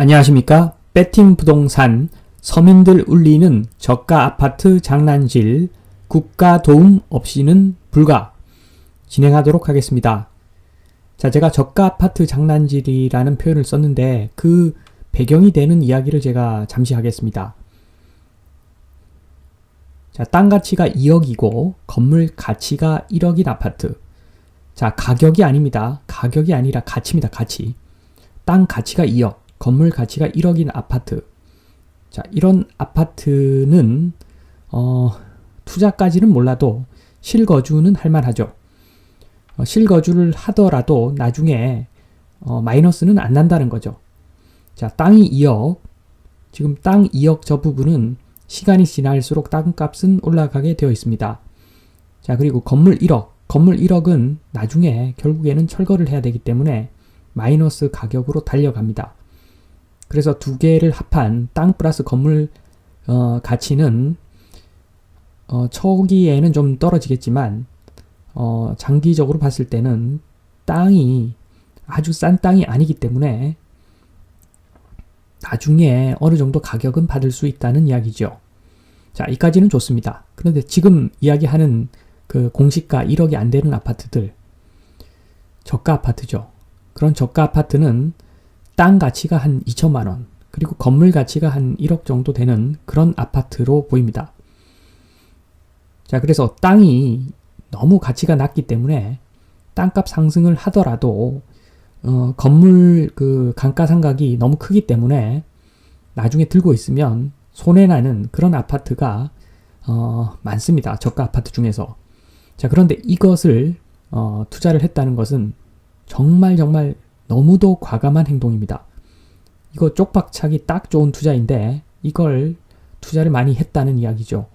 안녕하십니까? 배팅 부동산 서민들 울리는 저가 아파트 장난질 국가 도움 없이는 불가 진행하도록 하겠습니다. 자, 제가 저가 아파트 장난질이라는 표현을 썼는데 그 배경이 되는 이야기를 제가 잠시 하겠습니다. 자, 땅 가치가 2억이고 건물 가치가 1억인 아파트. 자, 가격이 아닙니다. 가격이 아니라 가치입니다. 가치. 땅 가치가 2억, 건물 가치가 1억인 아파트. 자, 이런 아파트는 어, 투자까지는 몰라도 실거주는 할만하죠. 어, 실거주를 하더라도 나중에 어, 마이너스는 안 난다는 거죠. 자, 땅이 2억. 지금 땅 2억 저 부분은 시간이 지날수록 땅값은 올라가게 되어 있습니다. 자, 그리고 건물 1억. 건물 1억은 나중에 결국에는 철거를 해야 되기 때문에 마이너스 가격으로 달려갑니다. 그래서 두 개를 합한 땅 플러스 건물 어, 가치는 어, 초기에는 좀 떨어지겠지만 어, 장기적으로 봤을 때는 땅이 아주 싼 땅이 아니기 때문에 나중에 어느 정도 가격은 받을 수 있다는 이야기죠. 자, 이까지는 좋습니다. 그런데 지금 이야기하는 그 공시가 1억이 안 되는 아파트들, 저가 아파트죠. 그런 저가 아파트는 땅 가치가 한 2천만 원, 그리고 건물 가치가 한 1억 정도 되는 그런 아파트로 보입니다. 자, 그래서 땅이 너무 가치가 낮기 때문에 땅값 상승을 하더라도 어, 건물 그 감가상각이 너무 크기 때문에 나중에 들고 있으면 손해나는 그런 아파트가 어, 많습니다. 저가 아파트 중에서. 자, 그런데 이것을 어, 투자를 했다는 것은 정말 정말 너무도 과감한 행동입니다. 이거 쪽박차기 딱 좋은 투자인데 이걸 투자를 많이 했다는 이야기죠.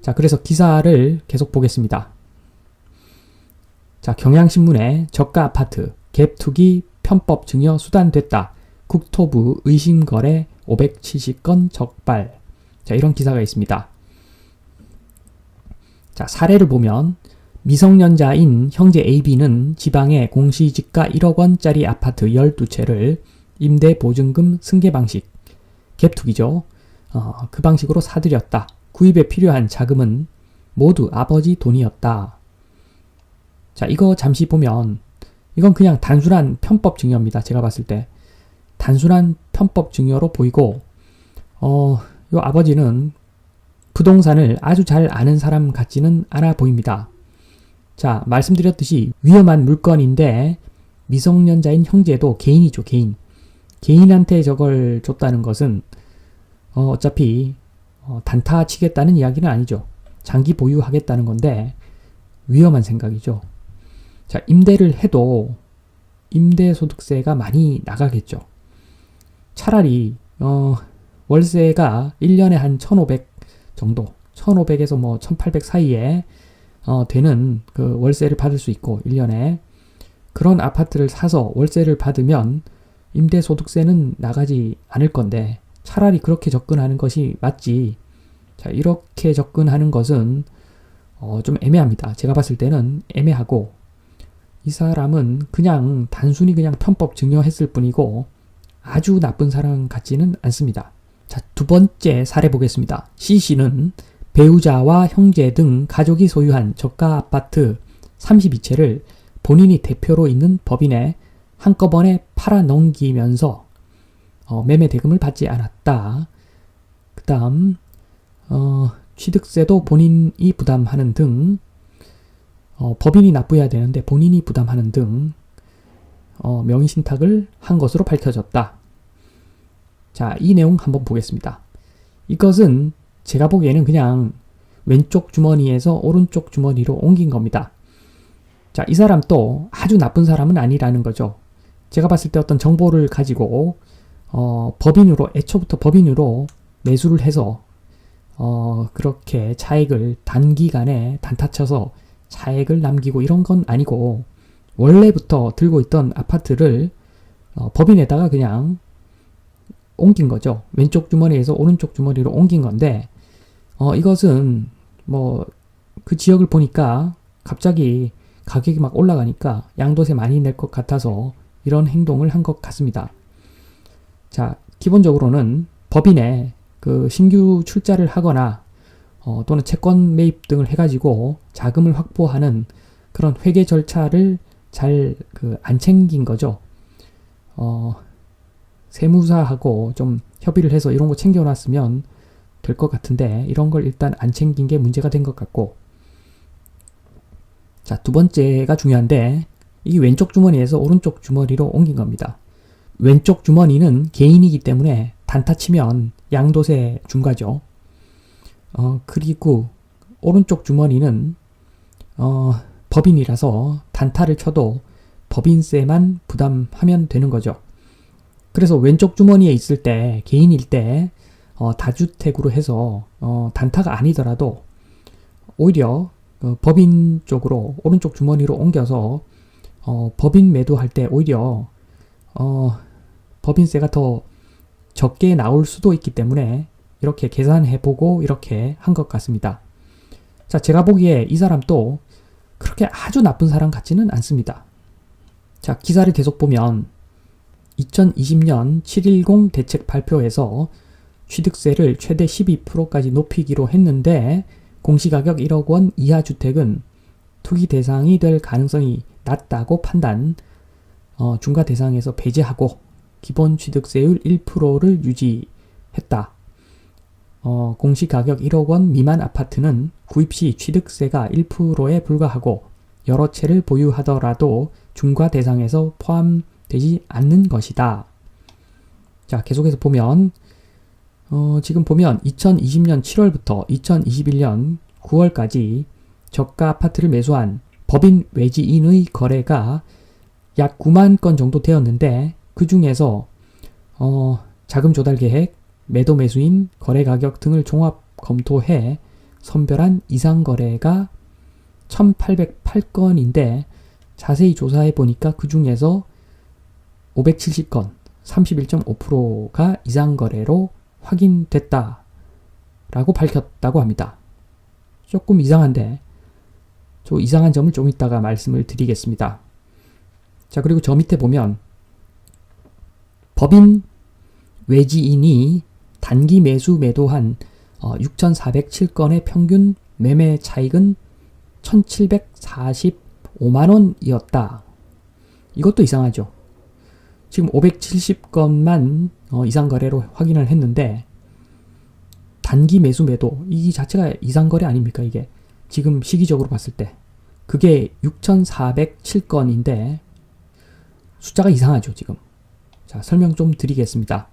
자, 그래서 기사를 계속 보겠습니다. 자, 경향신문에 저가 아파트 갭 투기 편법 증여 수단됐다. 국토부 의심 거래 570건 적발. 자, 이런 기사가 있습니다. 자, 사례를 보면 미성년자인 형제 AB는 지방의 공시지가 1억 원짜리 아파트 12채를 임대 보증금 승계 방식, 갭 투기죠. 어, 그 방식으로 사들였다. 구입에 필요한 자금은 모두 아버지 돈이었다. 자, 이거 잠시 보면 이건 그냥 단순한 편법 증여입니다. 제가 봤을 때. 단순한 편법 증여로 보이고, 어, 요 아버지는 부동산을 아주 잘 아는 사람 같지는 않아 보입니다. 자, 말씀드렸듯이 위험한 물건인데 미성년자인 형제도 개인이죠, 개인. 개인한테 저걸 줬다는 것은 어, 어차피 어, 단타 치겠다는 이야기는 아니죠. 장기 보유하겠다는 건데 위험한 생각이죠. 자, 임대를 해도 임대소득세가 많이 나가겠죠. 차라리 어, 월세가 1년에 한 1,500 정도, 1,500에서 뭐 1,800 사이에 어, 되는 그 월세를 받을 수 있고 1년에 그런 아파트를 사서 월세를 받으면 임대소득세는 나가지 않을 건데 차라리 그렇게 접근하는 것이 맞지. 자, 이렇게 접근하는 것은 어, 좀 애매합니다. 제가 봤을 때는 애매하고 이 사람은 그냥 단순히 그냥 편법 증여했을 뿐이고 아주 나쁜 사람 같지는 않습니다. 자, 두 번째 사례 보겠습니다. C씨는 배우자와 형제 등 가족이 소유한 저가 아파트 32채를 본인이 대표로 있는 법인에 한꺼번에 팔아 넘기면서 어, 매매 대금을 받지 않았다. 그 다음 어, 취득세도 본인이 부담하는 등 어, 법인이 납부해야 되는데 본인이 부담하는 등 어, 명의신탁을 한 것으로 밝혀졌다. 자, 이 내용 한번 보겠습니다. 이것은 제가 보기에는 그냥 왼쪽 주머니에서 오른쪽 주머니로 옮긴 겁니다. 자, 이 사람 또 아주 나쁜 사람은 아니라는 거죠. 제가 봤을 때 어떤 정보를 가지고 어, 법인으로 애초부터 법인으로 매수를 해서 어, 그렇게 차액을 단기간에 단타쳐서 차액을 남기고 이런 건 아니고 원래부터 들고 있던 아파트를 어, 법인에다가 그냥 옮긴 거죠. 왼쪽 주머니에서 오른쪽 주머니로 옮긴 건데 어, 이것은 뭐 그 지역을 보니까 갑자기 가격이 막 올라가니까 양도세 많이 낼 것 같아서 이런 행동을 한 것 같습니다. 자, 기본적으로는 법인에 그 신규 출자를 하거나 어, 또는 채권 매입 등을 해가지고 자금을 확보하는 그런 회계 절차를 잘 그 안 챙긴 거죠. 어, 세무사하고 좀 협의를 해서 이런 거 챙겨놨으면 될 것 같은데 이런 걸 일단 안 챙긴 게 문제가 된 것 같고 자, 두 번째가 중요한데 이 왼쪽 주머니에서 오른쪽 주머니로 옮긴 겁니다. 왼쪽 주머니는 개인이기 때문에 단타 치면 양도세 중과죠. 어, 그리고 오른쪽 주머니는 어, 법인이라서 단타를 쳐도 법인세만 부담하면 되는 거죠. 그래서 왼쪽 주머니에 있을 때 개인일 때 어, 다주택으로 해서 어, 단타가 아니더라도 오히려 어, 법인 쪽으로 오른쪽 주머니로 옮겨서 어, 법인 매도할 때 오히려 어, 법인세가 더 적게 나올 수도 있기 때문에 이렇게 계산해보고 이렇게 한 것 같습니다. 자, 제가 보기에 이 사람도 그렇게 아주 나쁜 사람 같지는 않습니다. 자, 기사를 계속 보면 2020년 710 대책 발표에서 취득세를 최대 12%까지 높이기로 했는데 공시가격 1억 원 이하 주택은 투기 대상이 될 가능성이 낮다고 판단, 어, 중과 대상에서 배제하고 기본 취득세율 1%를 유지했다. 어, 공시가격 1억 원 미만 아파트는 구입 시 취득세가 1%에 불과하고 여러 채를 보유하더라도 중과 대상에서 포함되지 않는 것이다. 자, 계속해서 보면 어, 지금 보면 2020년 7월부터 2021년 9월까지 저가 아파트를 매수한 법인 외지인의 거래가 약 9만 건 정도 되었는데 그 중에서 어, 자금 조달 계획, 매도 매수인, 거래 가격 등을 종합 검토해 선별한 이상 거래가 1808건인데 자세히 조사해 보니까 그 중에서 570건, 31.5%가 이상 거래로 확인됐다. 라고 밝혔다고 합니다. 조금 이상한데, 저 이상한 점을 좀 이따가 말씀을 드리겠습니다. 자, 그리고 저 밑에 보면, 법인 외지인이 단기 매수 매도한 6,407건의 평균 매매 차익은 1,745만원이었다. 이것도 이상하죠. 지금 570건만 어, 이상 거래로 확인을 했는데 단기 매수 매도 이 자체가 이상 거래 아닙니까 이게? 지금 시기적으로 봤을 때. 그게 6,407건인데 숫자가 이상하죠 지금. 자 설명 좀 드리겠습니다.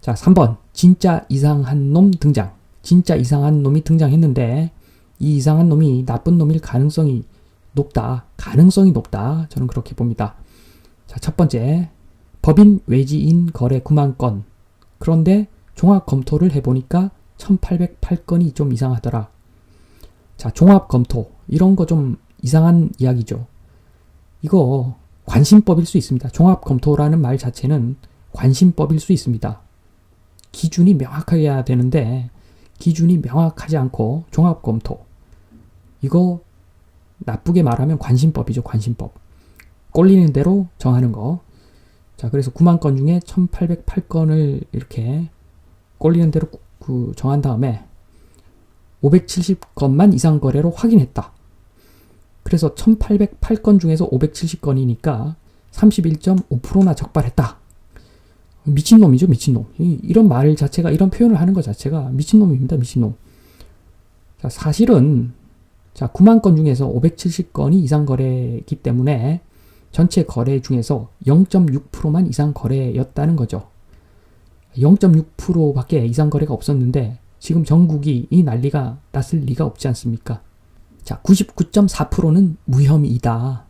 자 3번. 진짜 이상한 놈 등장. 진짜 이상한 놈이 등장했는데 이 이상한 놈이 나쁜 놈일 가능성이 높다. 가능성이 높다. 저는 그렇게 봅니다. 자, 첫 번째, 법인 외지인 거래 9만 건. 그런데 종합 검토를 해보니까 1808건이 좀 이상하더라. 자, 종합 검토. 이런 거 좀 이상한 이야기죠. 이거 관심법일 수 있습니다. 종합 검토라는 말 자체는 관심법일 수 있습니다. 기준이 명확해야 되는데, 기준이 명확하지 않고 종합 검토. 이거 나쁘게 말하면 관심법이죠, 관심법. 꼴리는 대로 정하는 거. 자, 그래서 9만 건 중에 1808건을 이렇게 꼴리는 대로 그 정한 다음에 570건만 이상 거래로 확인했다. 그래서 1808건 중에서 570건이니까 31.5%나 적발했다. 미친놈이죠, 미친놈. 이런 말 자체가, 이런 표현을 하는 것 자체가 미친놈입니다, 미친놈. 자, 사실은, 자, 9만 건 중에서 570건이 이상 거래이기 때문에 전체 거래 중에서 0.6%만 이상 거래였다는 거죠. 0.6%밖에 이상 거래가 없었는데 지금 전국이 이 난리가 났을 리가 없지 않습니까? 자, 99.4%는 무혐의이다.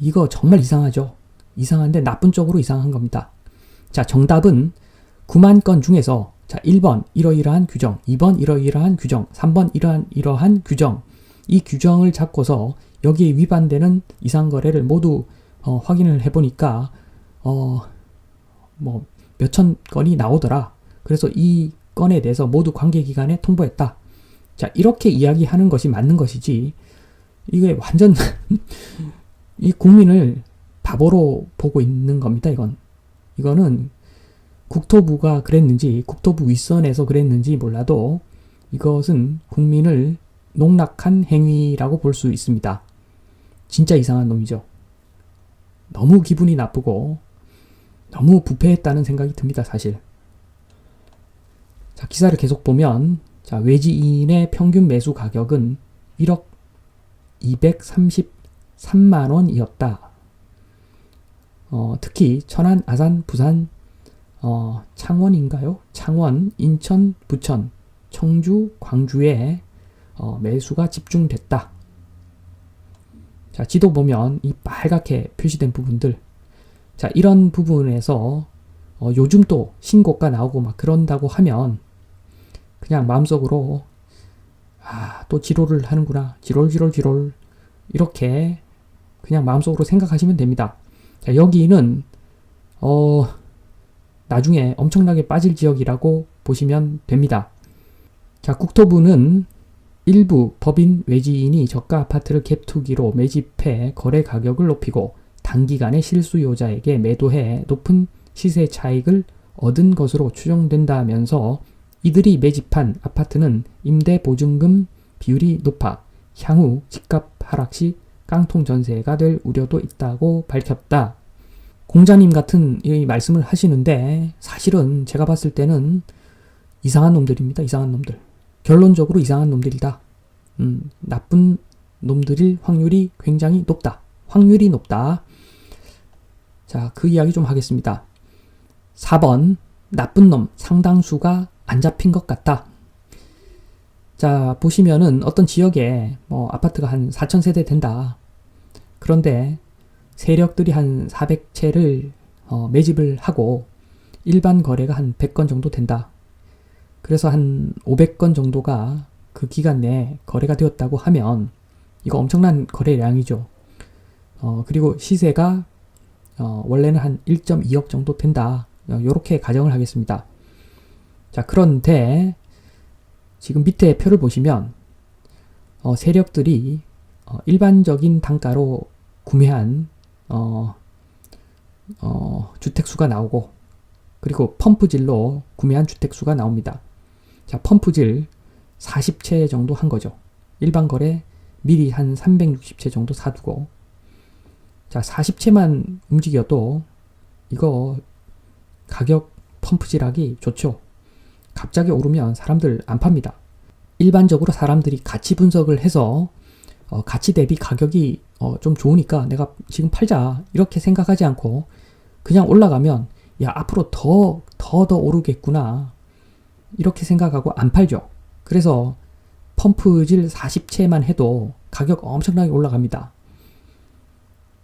이거 정말 이상하죠? 이상한데 나쁜 쪽으로 이상한 겁니다. 자, 정답은 9만 건 중에서 자, 1번 이러이러한 규정, 2번 이러이러한 규정, 3번 이러한 이러한 규정. 이 규정을 잡고서 여기에 위반되는 이상 거래를 모두 어, 확인을 해보니까 어, 뭐 몇천 건이 나오더라. 그래서 이 건에 대해서 모두 관계기관에 통보했다. 자 이렇게 이야기하는 것이 맞는 것이지 이게 완전 이 국민을 바보로 보고 있는 겁니다. 이건 이거는 국토부가 그랬는지 국토부 윗선에서 그랬는지 몰라도 이것은 국민을 농락한 행위라고 볼 수 있습니다. 진짜 이상한 놈이죠. 너무 기분이 나쁘고 너무 부패했다는 생각이 듭니다, 사실. 자, 기사를 계속 보면 자, 외지인의 평균 매수 가격은 1억 233만 원이었다. 어, 특히 천안, 아산, 부산, 어, 창원인가요? 창원, 인천, 부천, 청주, 광주에 어, 매수가 집중됐다. 자, 지도 보면 이 빨갛게 표시된 부분들. 자, 이런 부분에서 어, 요즘 또 신고가 나오고 막 그런다고 하면 그냥 마음속으로 아, 또 지롤을 하는구나. 지롤, 지롤, 지롤. 이렇게 그냥 마음속으로 생각하시면 됩니다. 자, 여기는 어, 나중에 엄청나게 빠질 지역이라고 보시면 됩니다. 자, 국토부는 일부 법인 외지인이 저가 아파트를 갭투기로 매집해 거래 가격을 높이고 단기간에 실수요자에게 매도해 높은 시세 차익을 얻은 것으로 추정된다면서 이들이 매집한 아파트는 임대 보증금 비율이 높아 향후 집값 하락 시 깡통 전세가 될 우려도 있다고 밝혔다. 공자님 같은 이 말씀을 하시는데 사실은 제가 봤을 때는 이상한 놈들입니다. 이상한 놈들. 결론적으로 이상한 놈들이다. 음, 나쁜 놈들일 확률이 굉장히 높다. 확률이 높다. 자, 그 이야기 좀 하겠습니다. 4번, 나쁜 놈 상당수가 안 잡힌 것 같다. 자, 보시면은 어떤 지역에 뭐 아파트가 한 4,000세대 된다. 그런데 세력들이 한 400채를 어, 매집을 하고 일반 거래가 한 100건 정도 된다. 그래서 한 500건 정도가 그 기간 내에 거래가 되었다고 하면 이거 엄청난 거래량이죠. 어, 그리고 시세가 어, 원래는 한 1.2억 정도 된다. 이렇게 가정을 하겠습니다. 자, 그런데 지금 밑에 표를 보시면 어, 세력들이 어, 일반적인 단가로 구매한 어, 어, 주택수가 나오고 그리고 펌프질로 구매한 주택수가 나옵니다. 자, 펌프질 40채 정도 한 거죠. 일반 거래 미리 한 360채 정도 사두고 자, 40채만 움직여도 이거 가격 펌프질하기 좋죠. 갑자기 오르면 사람들 안 팝니다. 일반적으로 사람들이 가치 분석을 해서 어, 가치 대비 가격이 어, 좀 좋으니까 내가 지금 팔자 이렇게 생각하지 않고 그냥 올라가면 야 앞으로 더 더 더 오르겠구나 이렇게 생각하고 안 팔죠. 그래서 펌프질 40채만 해도 가격 엄청나게 올라갑니다.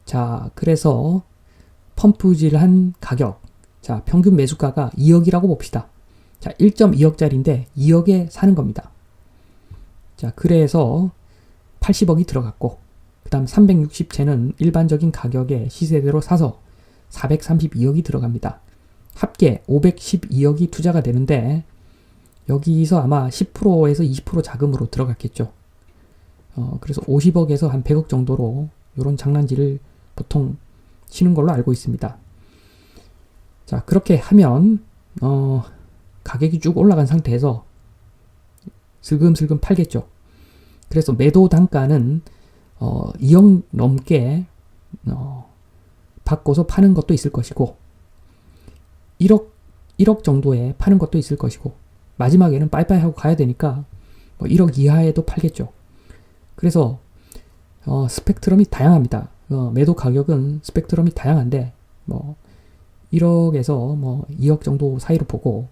자, 그래서 펌프질한 가격, 자 평균 매수가가 2억이라고 봅시다. 자 1.2억짜리인데 2억에 사는 겁니다. 자 그래서 80억이 들어갔고 그 다음 360채는 일반적인 가격에 시세대로 사서 432억이 들어갑니다. 합계 512억이 투자가 되는데 여기서 아마 10%에서 20% 자금으로 들어갔겠죠. 어, 그래서 50억에서 한 100억 정도로 이런 장난질을 보통 치는 걸로 알고 있습니다. 자, 그렇게 하면, 어, 가격이 쭉 올라간 상태에서 슬금슬금 팔겠죠. 그래서 매도 단가는 어, 2억 넘게 어, 받고서 파는 것도 있을 것이고 1억 1억 정도에 파는 것도 있을 것이고 마지막에는 빠이빠이 하고 가야 되니까 뭐 1억 이하에도 팔겠죠. 그래서 어, 스펙트럼이 다양합니다. 어, 매도 가격은 스펙트럼이 다양한데 뭐 1억에서 뭐 2억 정도 사이로 보고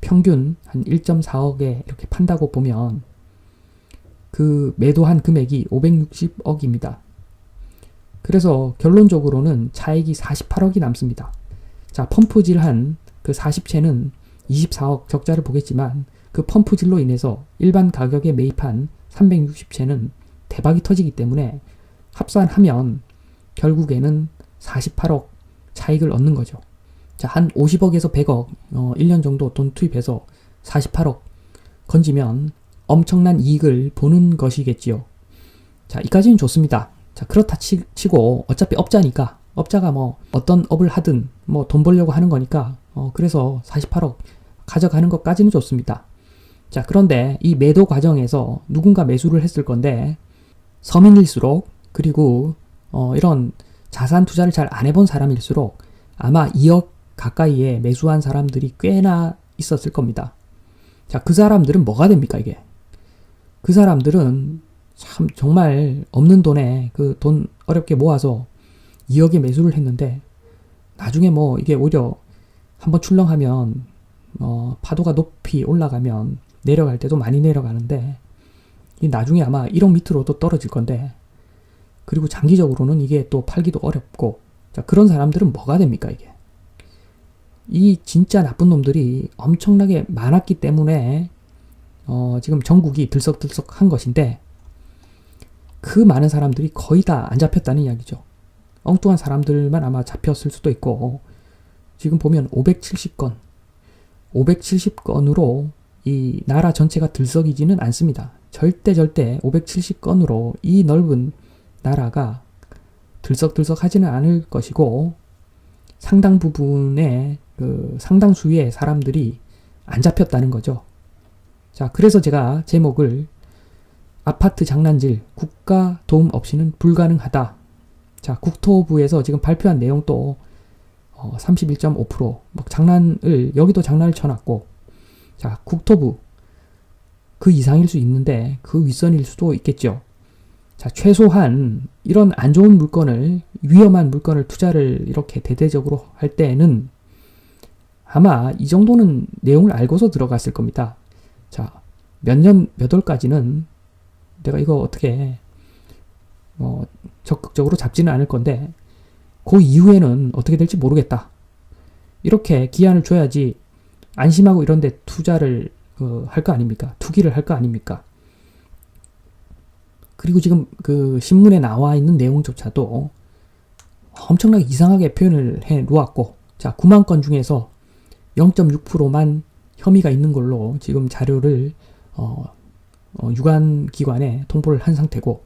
평균 한 1.4억에 이렇게 판다고 보면 그 매도한 금액이 560억입니다. 그래서 결론적으로는 차익이 48억이 남습니다. 자, 펌프질한 그 40채는 24억 적자를 보겠지만 그 펌프질로 인해서 일반 가격에 매입한 360채는 대박이 터지기 때문에 합산하면 결국에는 48억 차익을 얻는 거죠. 자, 한 50억에서 100억, 어, 1년 정도 돈 투입해서 48억 건지면 엄청난 이익을 보는 것이겠지요. 자, 이까지는 좋습니다. 자, 그렇다 치, 고 어차피 업자니까 업자가 뭐 어떤 업을 하든 뭐 돈 벌려고 하는 거니까 어 그래서 48억 가져가는 것까지는 좋습니다. 자, 그런데 이 매도 과정에서 누군가 매수를 했을 건데 서민일수록 그리고 어 이런 자산 투자를 잘 안 해본 사람일수록 아마 2억 가까이에 매수한 사람들이 꽤나 있었을 겁니다. 자, 그 사람들은 뭐가 됩니까, 이게? 그 사람들은 참 정말 없는 돈에 그 돈 어렵게 모아서 2억에 매수를 했는데 나중에 뭐 이게 오히려 한번 출렁하면 어 파도가 높이 올라가면 내려갈 때도 많이 내려가는데 이 나중에 아마 1억 밑으로 또 떨어질 건데 그리고 장기적으로는 이게 또 팔기도 어렵고 자 그런 사람들은 뭐가 됩니까 이게 이 진짜 나쁜 놈들이 엄청나게 많았기 때문에 어 지금 전국이 들썩들썩한 것인데 그 많은 사람들이 거의 다 안 잡혔다는 이야기죠. 엉뚱한 사람들만 아마 잡혔을 수도 있고 지금 보면 570건 570건으로 이 나라 전체가 들썩이지는 않습니다. 절대 절대 570건으로 이 넓은 나라가 들썩들썩 하지는 않을 것이고 상당 부분의 그 상당수의 사람들이 안 잡혔다는 거죠. 자, 그래서 제가 제목을 아파트 장난질 국가 도움 없이는 불가능하다. 자, 국토부에서 지금 발표한 내용도 어, 31.5%. 뭐 장난을 여기도 장난을 쳐놨고 자, 국토부 그 이상일 수 있는데 그 윗선일 수도 있겠죠. 자, 최소한 이런 안 좋은 물건을 위험한 물건을 투자를 이렇게 대대적으로 할 때에는 아마 이 정도는 내용을 알고서 들어갔을 겁니다. 자, 몇 년, 몇 월까지는 내가 이거 어떻게 어, 적극적으로 잡지는 않을 건데 그 이후에는 어떻게 될지 모르겠다. 이렇게 기한을 줘야지 안심하고 이런 데 투자를 어, 할거 아닙니까? 투기를 할 거 아닙니까? 그리고 지금 그 신문에 나와 있는 내용조차도 엄청나게 이상하게 표현을 해 놓았고, 자, 9만 건 중에서 0.6%만 혐의가 있는 걸로 지금 자료를 어, 어, 유관 기관에 통보를 한 상태고,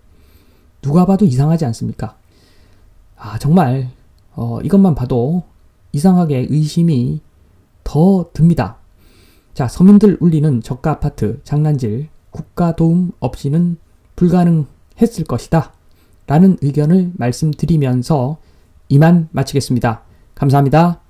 누가 봐도 이상하지 않습니까? 아, 정말, 어, 이것만 봐도 이상하게 의심이 더 듭니다. 자, 서민들 울리는 저가 아파트 장난질 국가 도움 없이는 불가능했을 것이다. 라는 의견을 말씀드리면서 이만 마치겠습니다. 감사합니다.